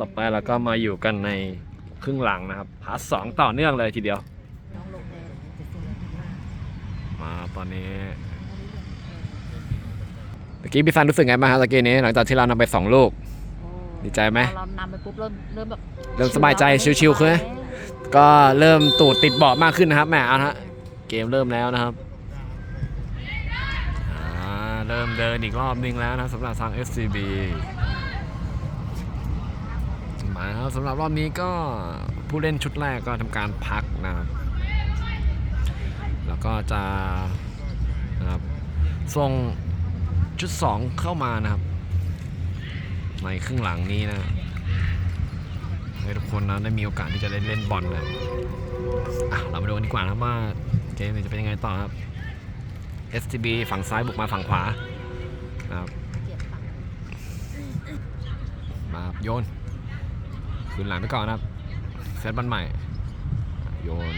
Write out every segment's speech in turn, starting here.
ต่อไปเราก็มาอยู่กันในครึ่งหลังนะครับพาร์ทสองต่อเนื่องเลยทีเดียว น้องลงแดงจะเสียมากมาตอนนี้ตะกี้พี่ซันรู้สึกไงบ้างครับตะกี้นี้หลังจากที่เรานำไปสองลูก โอ้ดีใจไหมพอเรานำไปปุ๊บเริ่มเริ่มแบบเริ่มสบายใจชิวๆขึ้นไหม ก็เริ่มตูดติดเบาะมากขึ้นนะครับแหมเอาละฮะเกมเริ่มแล้วนะครับอ่าเริ่มเดินอีกรอบนึงแล้วนะสำหรับทาง SCB มาครับสำหรับรอบนี้ก็ผู้เล่นชุดแรกก็ทำการพักนะครับแล้วก็จะนะครับส่งชุด 2 เข้ามานะครับ ในครึ่งหลังนี้นะให้ทุกคนนะได้มีโอกาสที่จะได้เล่นบอลเลยอะเรามาดูกันดีกว่านะครับว่าเกมนี้จะเป็นยังไงต่อครับ STB ฝั่งซ้ายบุกมาฝั่งขวานะครับเจ็บตังค์มาครับโยน คืนหลังไปก่อนนะครับเซตบอลใหม่ โยน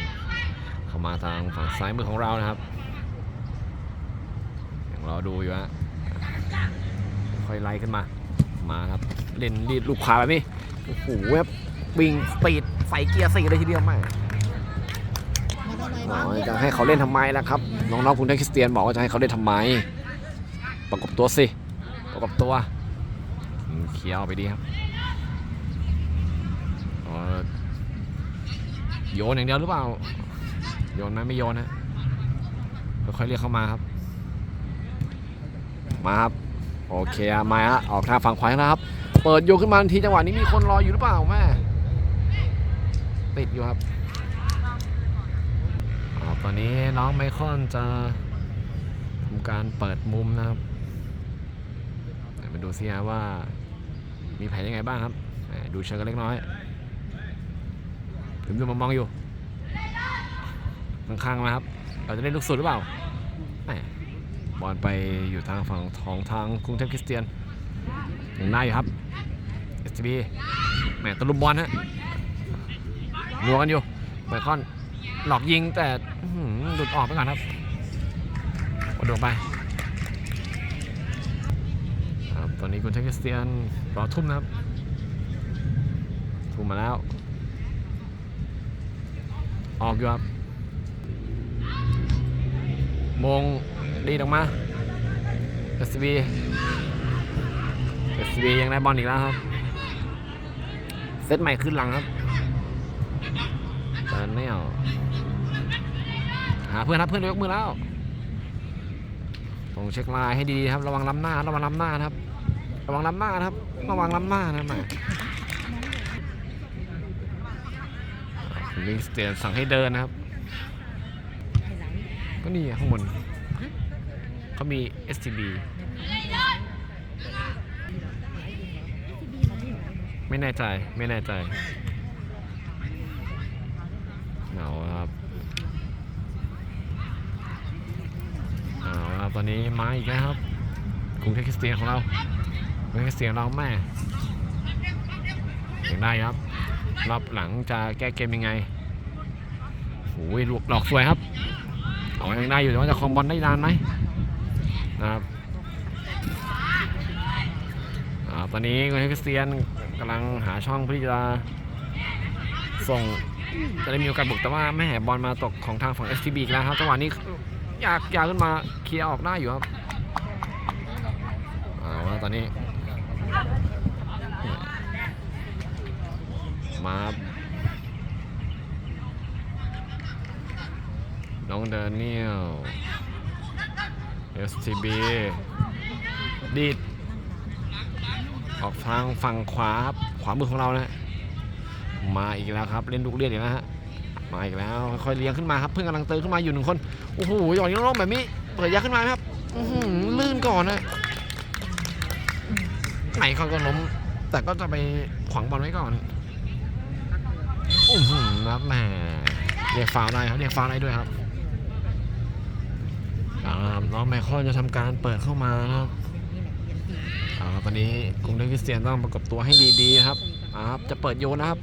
เข้ามาทางฝั่งซ้ายมือของเรานะครับยังรอดูอยู่ฮะค่อยไล่ขึ้นมามาครับเล่นรีดลูกขาแบบนี้โอ้โหแบบวิ่งสปีดใส่เกียร์สี่เลยทีเดียวม่จะให้เขาเล่นทำไมล่ะครับน้องๆคุณเทคริสเตียนบอกว่าจะให้เขาเล่นทำไม ประกบตัวสิประกบตัวเคี้ยวไปดีครับอ๋อ โยนอย่างเดียวหรือเปล่า โยนไหมไม่โยนนะค่อยๆเรียกเข้ามาครับ มาครับ โอเคมาฮะออกทางฝั่งขวาแล้วครับ เปิดโยนขึ้นมาทันทีจังหวะนี้มีคนรออยู่หรือเปล่าแม่ติดอยู่ครับอ่าตอนนี้น้องไมคอนจะทำการเปิดมุมนะครับมาดูซิฮะว่ามีแผนยังไงบ้างครับ ดูเชิงกันเล็กน้อย ถึงดูมามองอยู่ข้างๆมาครับ เราจะเล่นลูกสุดหรือเปล่าบอลไปอยู่ทางฝั่งของทางกรุงเทพคริสเตียนยังได้อยู่ครับ STB แหมตะลุมบอลฮะนัวกันอยู่ไมคอนหลอกยิงแต่อื้อหือหลุดออกไปก่อนครับกระโดดไปครับตอนนี้คุณเทคริสเตียนรอทุ่มนะครับ ทุ่มมาแล้ว ออกอยู่ครับมงดีออกมา SCB SCB ยังได้บอลอีกแล้วครับ เซตใหม่ขึ้นหลังครับแต่ไม่เอาหาเพื่อนครับเพื่อนยกมือแล้วต้องเช็คลน์ให้ดีครับ ระวังล้ำหน้า ระวังล้ำหน้าครับ ระวังล้ำหน้าครับ ระวังล้ำหน้านะแม่ ลิงสเตียนสั่งให้เดินนะครับ ก็นี่ข้างบนเขามี STB ไม่แน่ใจ ไม่แน่ใจเหงาครับเอาะครับ ตอนนี้มาอีกแล้วครับกรุงเทพคริสเตียนของเรากรุงเทพคริสเตียนเราแม่ยังได้ครับ รอบหลังจะแก้เกมยังไง โอ้ยหลอกหลอกสวยครับเอายังได้อยู่แต่ว่าจะคอมบอลได้นานไหมนะครับอตอนนี้กรุงเทพคริสเตียนกำลังหาช่องเพื่อที่จะส่งจะได้มีโอกาสบุกแต่ว่าแม่แหบอลมาตกของทางฝั่ง STB อีกแล้วครับจังหวะนี้อยากอยากขึ้นมาเคลียร์ออกได้อยู่ครับเอาละตอนนี้มาครับ น้องเดนเนียล STB ดีดออกทางฝั่งขวาครับขวามือของเรานะมาอีกแล้วครับ เล่นลูกเลียดอีกแล้วฮะมาอีกแล้วค่อยเลี้ยงขึ้นมาครับเพื่อนกำลังเติมขึ้นมาอยู่หนึ่งคนโอ้โหหยอดนี้ลงแบบนี้เปิดยักขึ้นมาครับลื่นก่อนนะไหนเขาก็ล้มแต่ก็จะไปขวางบอลไว้ก่อนอื้อหือครับแหมเรียกฟาวได้ครับเรียกฟาวได้ด้วยครับ เอาละครับน้องไมเคิลจะทำการเปิดเข้ามานะครับเอาละตอนนี้กรุงเทพคริสเตียนต้องประกบตัวให้ดีๆครับอาครับจะเปิดโยนนะครับ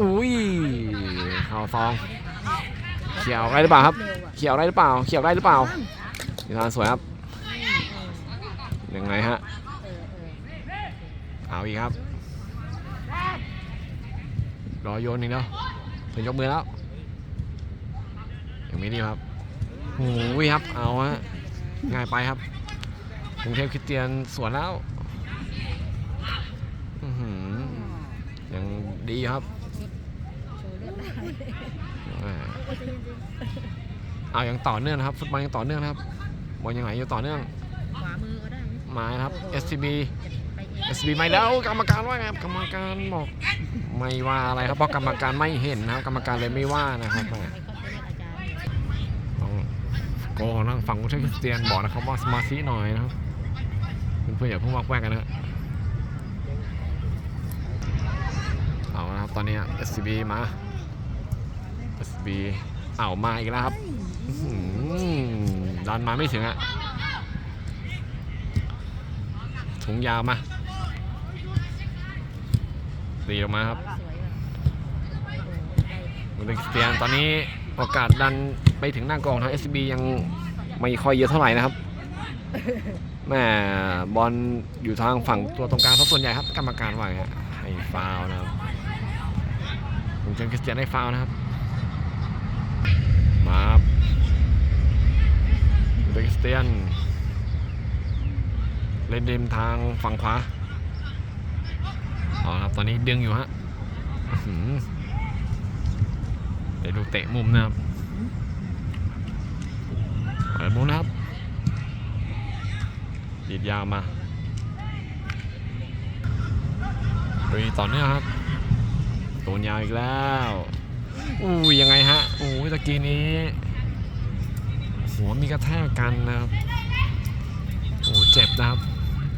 อุ้ยเข่าวฟอง เขียวได้หรือเปล่าครับ เขียวได้หรือเปล่า เขียวได้หรือเปล่านิทานสวยครับยังไงฮะเอาอีกครับ รอโยนอีกแล้วถึงยกมือแล้ว ม่ดีครับโอ้ยครับ เอาฮะง่ายไปครับกรุงเทพคริสเตียนสวนแล้วอื้อหือยังดีครับโชว์เลือดได้อ่าเอายังต่อเนื่องนะครับ ฟุตบอลยังต่อเนื่องนะครับบอลยังไหลอยู่ต่อเนื่องขวามือก็ได้นะมานะครับ SCB ไปเอง SCB ไม่แล้วกรรมการว่าไงครับกรรมการบอกไม่ว่าอะไรครับเพราะกรรมการไม่เห็นนะครับ กรรมการเลยไม่ว่านะครับ กนั่งฟังผู้ช่วยคริสเตียนบอกนะครับว่าสมาธิหน่อยนะครับเพื่อนๆอย่าเพิ่งวักแวกกันนะครับเอาละครับตอนนี้ SCB มา SCB เอามาอีกแล้วครับอื้อหือดันมาไม่ถึงอะถุงยาวมาตีออกมาครับสวยอะโอ้โหได้มูลคริสเตียนตอนนี้โอกาสดัน ไปถึงหน้ากองทาง SCB ยังไม่ค่อยเยอะเท่าไหร่นะครับแม่บอลอยู่ทางฝั่งตัวตรงกลางซะส่วนใหญ่ครับกรรมการว่าไงฮะให้ฟาวล์นะครับมูลคริสเตียนได้ฟาวล์นะครับมาครับมูลคริสเตียน เล่นเดมทางฝั่งขวาเอาละครับตอนนี้ดึงอยู่ฮะอื้อหือเดี๋ยวดูเตะมุมนะครับ เปิดมุมนะครับดีดยาวมาลุยต่อเนื่องครับตัวยาวอีกแล้วอู้ยังไงฮะอู้ตะกี้นี้ หัวมีกระแทกกันนะครับโอ้เจ็บนะครับ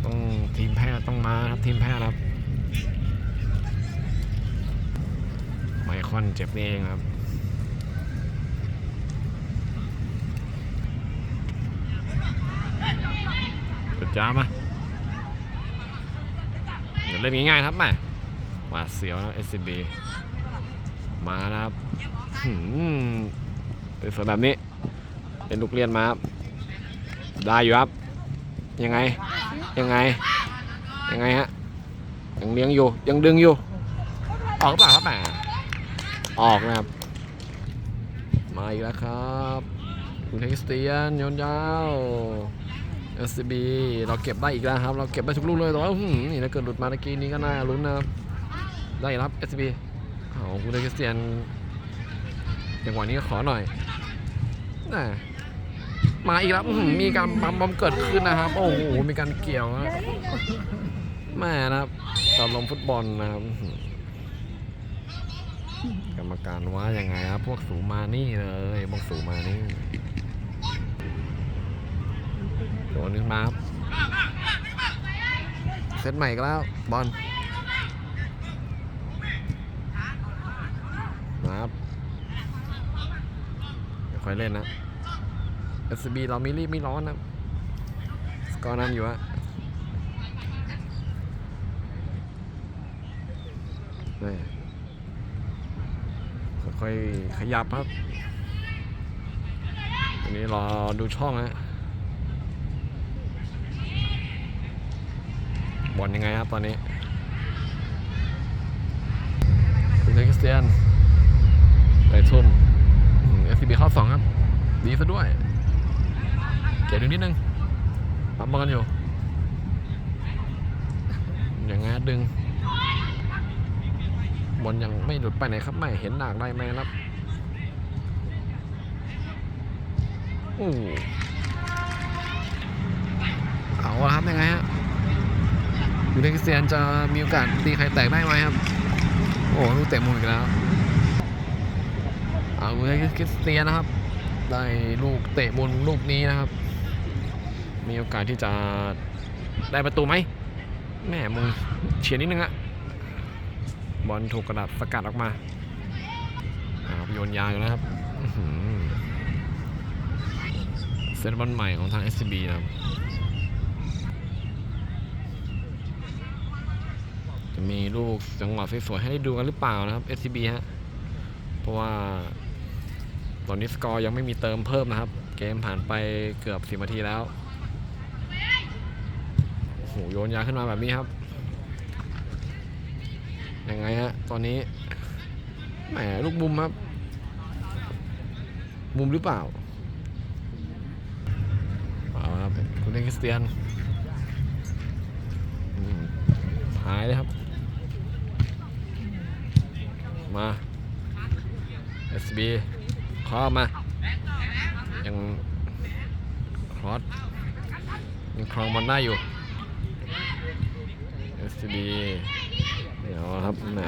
ต้องทีมแพทย์ต้องมาครับทีมแพทย์ครับไมคอนเจ็บนี่เองครับ กด จ้ามาเดี๋ยวเล่นง่ายๆครับแม่หวาดเสียวนะ SCB มานะครับหืมสวยๆแบบนี้ เป็นลูกเรียนมาครับได้อยู่ครับ ยังไง ยังไง ยังไงฮะ ยังเลี้ยงอยู่ ยังดึงอยู่ ออกหรือเปล่าครับแหมออกนะครับ มาอีกแล้วครับคุณคริสเตียนยนยาว SCB เราเก็บได้อีกแล้วครับ เราเก็บได้ทุกลูกเลยแต่ว่าอื้อหือนี่ถ้าเกิดหลุดมาตะกี้นี้ก็น่าลุ้นนะครับ ได้ครับ SCB เอาคุณคริสเตียนจังหวะนี้ก็ขอหน่อยน่ะมาอีกแล้วมีการบัมบอมเกิดขึ้นนะครับ โอ้โห มีการเกี่ยวนะแม่นะครับตอนลมฟุตบอลนะครับกรรมการว่ายังไงครับพวกสูมานี่เลยพวกสูมานี่ โดนขึ้นมาครับเซตใหม่ก็แล้วบอลมาครับค่อยเล่นนะ SCB เราไม่รีบไม่ร้อนนะสกอร์นำอยู่อะนี่ค่อยขยับครับ อันนี้รอดูช่องนะ บอลยังไงครับตอนนี้คุณคริสเตียนไปทุ่มเอฟซีบีเข้าสองครับ ดีซะด้วย เกียร์ดูนิดนึงปั๊มบอลกันอยู่ อย่างงั้ดึง บอลยังไม่หลุดไปไหนครับ ไม่เห็นหนักได้ไหมครับโอ้เอาละครับยังไงฮะ ยูเนคริสเตียนจะมีโอกาสตีใครแตกได้ไหมครับ โอ้ลูกเตะมุมอีกแล้วเอายูเนคริสเตียนนะครับ ได้ลูกเตะมุมลูกนี้นะครับ มีโอกาสที่จะได้ประตูไหมแหม่มือเฉียดนิดนึงอะบอลถูกกระดาษสกัดออกมาอ่าโยนยางอยู่แล้วครับเซตบอลใหม่ของทาง SCB นะครับ จะมีลูกจังหวะสวยๆให้ได้ดูกันหรือเปล่านะครับ SCB ฮะ เพราะว่าตอนนี้สกอร์ยังไม่มีเติมเพิ่มนะครับ เกมผ่านไปเกือบสิบนาทีแล้วโอ้โหโยนยาขึ้นมาแบบนี้ครับ ยังไงฮะ ตอนนี้แหมลูกมุมครับ มุมหรือเปล่าเอาครับ คุณเล่นคริสเตียนหายเลยครับ มา SB ข้อมา ยังครอสยังครองบอลได้อยู่ SB เดี๋ยวครับแหม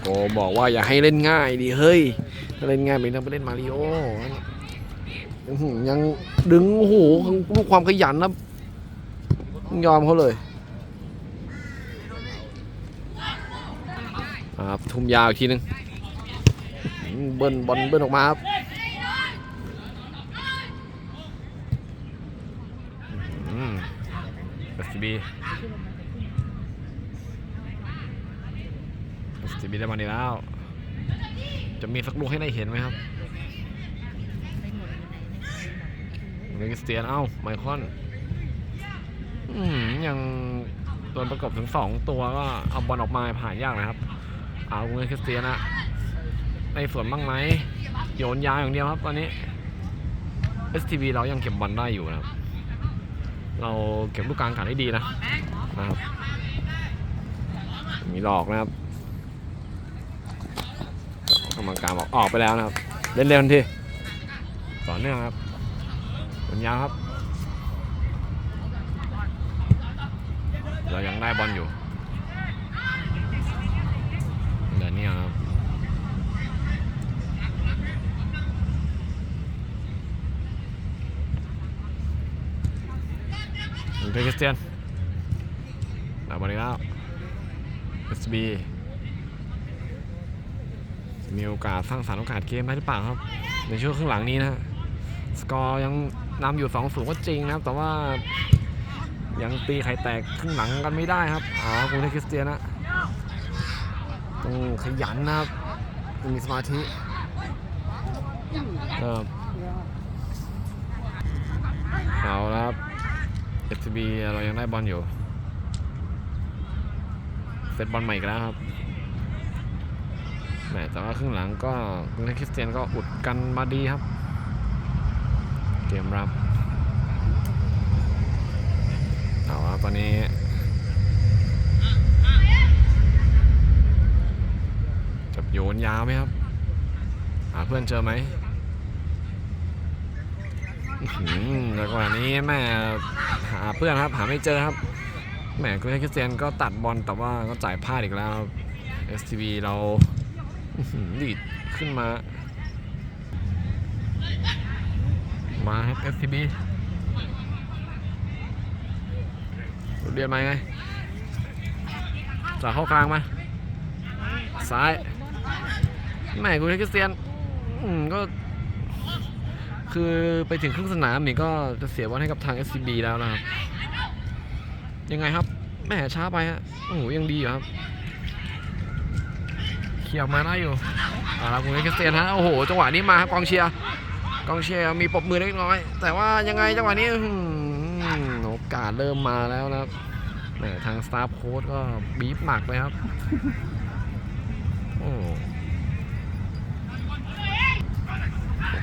โกบอกว่าอย่าให้เล่นง่ายดิเฮ้ยถ้าเล่นง่ายไม่ต้องไปเล่นมาริโอยังดึงโอ้โหลูกความขยันนะยอมเขาเลยอ่าครับทุ่มยาวอีกทีนึง เบิ้ลบอลเบิ้ลออกมาครับอืม SB SB ได้มาดีแล้ว จะมีสักลูกให้ได้เห็นไหมครับเลกิสเตียนเอ้า ไมคอนอืมยังโดนประกบถึงสองตัวก็เอาบอลออกมาผ่านยากนะครับ เอาเลกิสเตียนอะ ในส่วนบ้างไหมโยนยาวอย่างเดียวครับ ตอนนี้ STV เรายังเก็บบอลได้อยู่นะครับ เราเก็บลูกกลางขาได้ดีนะนะครับ มีหลอกนะครับกรรมการบอกออกไปแล้วนะครับ เล่นเร็วทันทีต่อเนื่องครับบอลยาวครับ เรายังได้บอลอยู่เดี๋ยวนี้ครับ เป็นคริสเตียนได้บอลอีกแล้ว SB มีโอกาสสร้างสรรค์โอกาสเกมได้หรือเปล่าครับ ในช่วงครึ่งหลังนี้นะ สกอร์ยังนำอยู่2อศูนย์ก็จริงนะครับ แต่ว่ายังตีไข่แตกครึ่งหลังกันไม่ได้ครับอ๋อกูได้คริสเตียนนะต้องขยันนะครับต้องมีสมาธิเออเอาล้วครับ FCB เรายังได้บอลอยู่ เซตบอลใหม่อีกแล้วครับแหมแต่ว่าครึ่งหลังก็คุณคริสเตียนก็อุดกันมาดีครับ เกมรับเอาละตอนนี้จะโยนยาวไหมครับ หาเพื่อนเจอไหม อื้อหือแล้วกว่านี้แม่หาเพื่อนครับหาไม่เจอครับแหมคุณคริสเตียนก็ตัดบอลแต่ว่าก็จ่ายพลาดอีกแล้ว STV เราดีดขึ้นมา มาครับ FTB เรียนมาไงจากเข้ากลางมาซ้ายแม่กูคริสเตียนก็ คือไปถึงครึ่งสนามนี่ก็จะเสียบอลให้กับทาง SCB แล้วนะครับ ยังไงครับแม่ช้าไปฮะโอ้โหยังดีอยู่ครับเขี่ยออกมาได้อยู่อ่าครับคุณคริสเตียนฮะโอ้โหจังหวะนี้มาครับกองเชียร์กองเชียร์มีปรบมือเล็กน้อย แต่ว่ายังไงจังหวะนี้โอกาสเริ่มมาแล้วนะครับทางสตาฟโค้ดก็บีบหมักเลยครับโอ้โ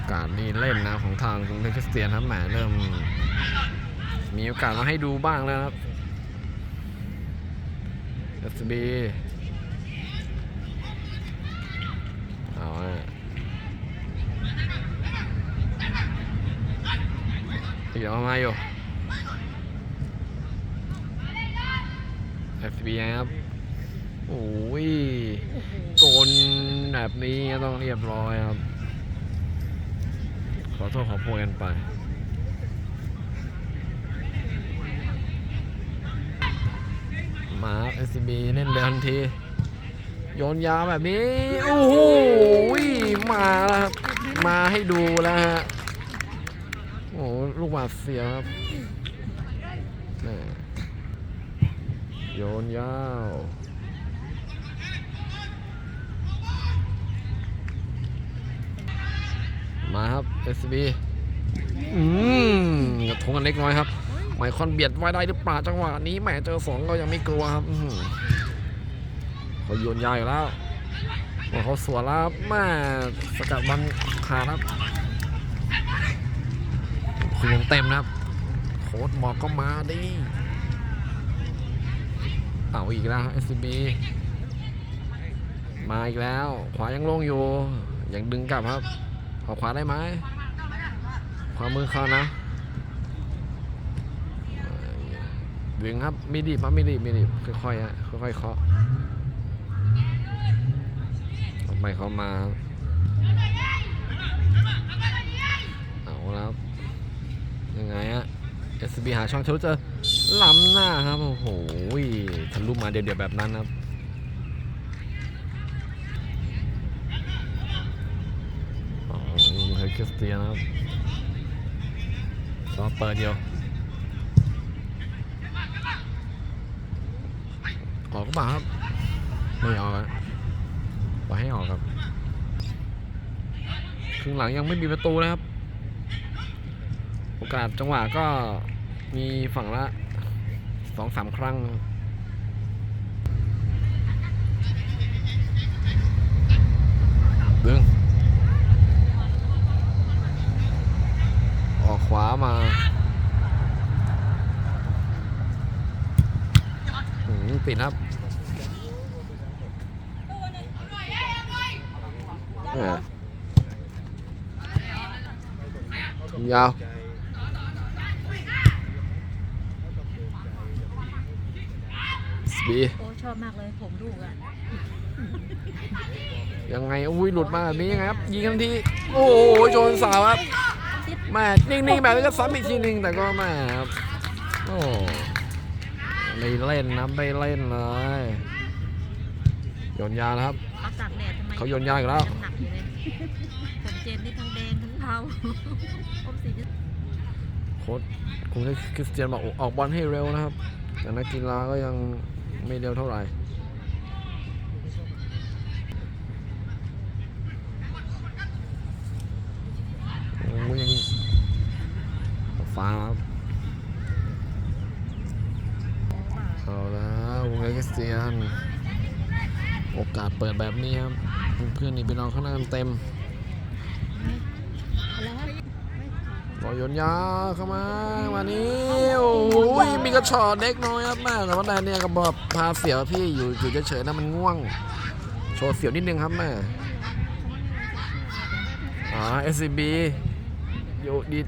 อกาสนี่เล่นนะของทางกรุงเทพคริสเตียนครับแหมเริ่ม มีโอกาสมาให้ดูบ้างแล้วครับ SB เอาอะเดี๋ยวมาอยู่ FB ครับโอ้ยโกนแบบนี้ต้องเรียบร้อยครับ โทษขอโพยกันไปมา SCB เล่นเร็วทันที โยนยาวแบบนี้ โอ้โหมาแล้วครับ มาให้ดูแล้วฮะ โอ้โหลูกหวาเสียครับแม่โยนยาว มาครับ SCB อืมกระทงกันเล็กน้อยครับไมคอนเบียดไว้ได้หรือเปล่าจังหวะนี้แหมเจอสองก็ยังไม่กลัวครับอื้อหือเขาโยนยาวอยู่แล้วโอ้เขาสวนแล้วครับแม่สกัดบอลขาดครับคือยังเต็มนะครับ โค้ดหมอกก็มาดิเอาอีกแล้ว SCB มาอีกแล้ว ขวายังโล่งอยู่ ยังดึงกลับครับเอาขวาได้ไหม ขวามือเข้านะดึงครับไม่ดีบครับไม่ดีไม่ดีค่อยๆฮะค่อยๆเคาะออกไปเขามาเอาแล้วยังไงฮะ SB หาช่องทะลุเจอล้ำหน้าครับ โอ้โหทะลุมาเดียวๆแบบนั้นครับอ๋อเฮอร์คิสเตียนครับ รอเปิดเดียวออกก็มาครับ ไม่ออกครับปล่อยให้ออกครับครึ่งหลังยังไม่มีประตูนะครับ โอกาสจังหวะก็มีฝั่งละสองสามครั้งครับดึง ออก ขวามาอืมปิดครับแหม่ยาวสบีโอ้ชอบมากเลยผมลูกอะ ยังไง อุ้ยหลุดมาแบบนี้ยังไงครับ ยิงทันที โอ้โห โจนสาวครับ แม่นิ่งๆแบบนี้ก็ซ้ำอีกทีหนึ่งแต่ก็แม่ครับโอ้ไม่เล่นนะไม่เล่นเลยโยนยาวนะครับเขาตากแดดทำไมเขาโยนยาวอีกแล้วน้ำหนักอยู่เลยผมเจนนี่ทั้งแดงทั้งเทาอมสีจะโค้ชคุณคริสเตียนบอกออกบอลให้เร็วนะครับ แต่นักกีฬาก็ยังไม่เร็วเท่าไหร่โอ้ยยัง ฟ้าครับเอาแล้ววงเงินคริสเตียน โอกาสเปิดแบบนี้ครับ เพื่อนนี่ไปนอนข้างหน้าเต็มรครับอลยนยาเข้ามาวันนี้โอ้ยมีกระชอเด็กน้อยครับแม่แต่ว่าแดนเนี่ยก็บอกพาเสียวพี่อยู่อยู่เฉยๆนะมันง่วง โชว์เสียวนิดนึงครับแม่อ๋อ SCB อยู่ดี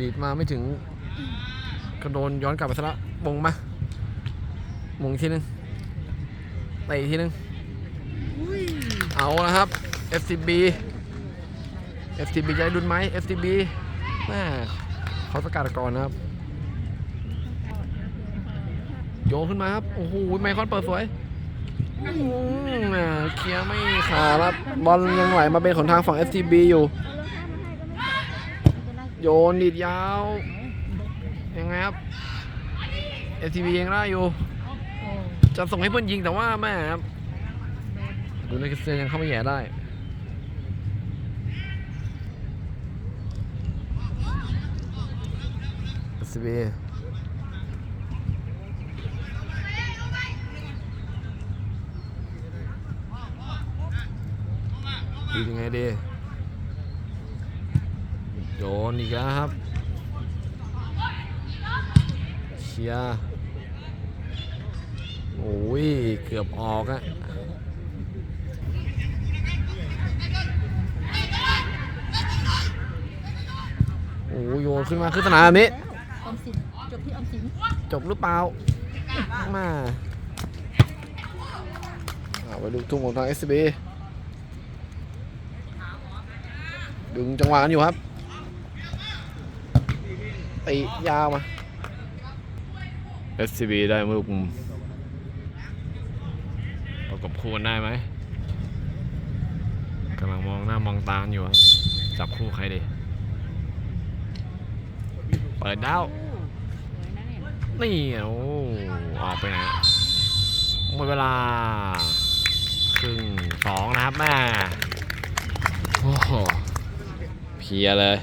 ดีดมาไม่ถึงกระโดนย้อนกลับไปซะละมงมามงทีนึงเตะอีกทีนึงเอาละครับ FCB FCB จะได้ดุนไหม FCB แม่เขาสกัดก่อนนะครับ โยนขึ้นมาครับ โอ้โหไมคอนเปิดสวยอืมเคลียร์ไม่ขาดครับ บอลยังไหลมาเป็นของทางฝั่ง FCB อยู่ โยนดีดยาว ยังไงครับ FCB ยังได้อยู่ จะส่งให้เพื่อนยิงแต่ว่าแม่ครับดูในคริสเตียนยังเข้าไมาแย่ได้ SCB ดียังไงดี นอีกแล้วครับเชียร์โอ้ย เกือบออกอะโอ้ยโยนขึ้นมาขึ้นสนามแบบนี้ ออมสินจบที่ออมสินจบหรือเปล่า มาเอาไปดูทุ่มของทาง SCB ดึงจังหวะกันอยู่ครับ ตียาวมา SCB ได้ลูกมุมประกบคู่กันได้ไหมกำลังมองหน้ามองตากันอยู่ครับจับคู่ใครดีเปิดดาวสวยนะเนี่ยนี่ไงโอ้ออกไปไหนหมดเวลาครึ่งสองนะครับแม่โอ้โหเพลียเลย